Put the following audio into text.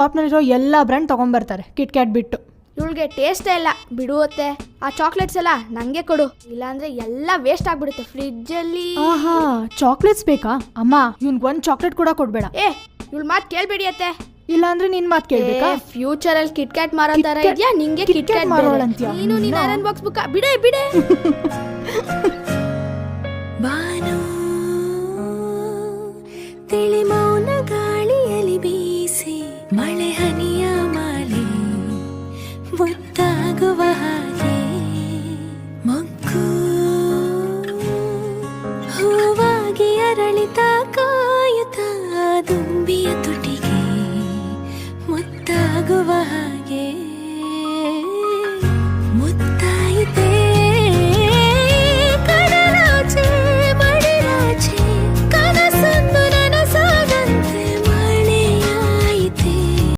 ಶಾಪ್ನಲ್ಲಿರೋ ಎಲ್ಲ brand ತೊಗೊಂಬರ್ತಾರೆ kit cat ಬಿಟ್ಟು. ಇವಳಿಗೆ ಟೇಸ್ಟೇ ಇಲ್ಲ ಬಿಡುವತ್ತೆ. ಆ ಚಾಕ್ಲೇಟ್ಸ್ ಎಲ್ಲ ನಂಗೆ ಕೊಡು. ಇಲ್ಲಾಂದ್ರೆ ಎಲ್ಲ ವೇಸ್ಟ್ ಆಗ್ಬಿಡುತ್ತೆ ಫ್ರಿಜ್ಜಲ್ಲಿ ಆಹಾ ಚಾಕ್ಲೇಟ್ಸ್ ಬೇಕಾ? ಅಮ್ಮ ಇವ್ನ್ಗೆ ಒಂದು ಚಾಕ್ಲೇಟ್ ಕೂಡ ಕೊಡ್ಬೇಡ. ಏ ಇವಳು ಮಾತು ಕೇಳ್ಬೇಡಿ ಅತ್ತೆ ಇಲ್ಲಾಂದ್ರೆ ನಿನ್ ಮಾತು ಕೇಳ್ಬೇಕಾ? ಫ್ಯೂಚರ್ ಅಲ್ಲಿ ಕಿಟ್ ಕ್ಯಾಟ್ ಮಾರೋ ತರ ಇದೆಯಾ? ನಿಂಗೆ ಕಿಟ್ Kat ಕ್ಯಾಟ್ ಮಾರೋಳಂತೀಯ ನೀನು ನಿನ್ನ. ಐರನ್ ಬಾಕ್ಸ್ ಬುಕ್ ಬಿಡೆ ಬಿಡೆ. ಹನಿಯ ಮಾಲೆ ಮುತ್ತಾಗುವ ಹಾಗೆ. ಮೊಗ್ಗು ಹೂವಾಗಿ ಅರಳಿತ ಕಾಯುತ ದುಂಬಿಯ ತುಟಿಗೆ ಮುತ್ತಾಗುವ ಹಾಗೆ.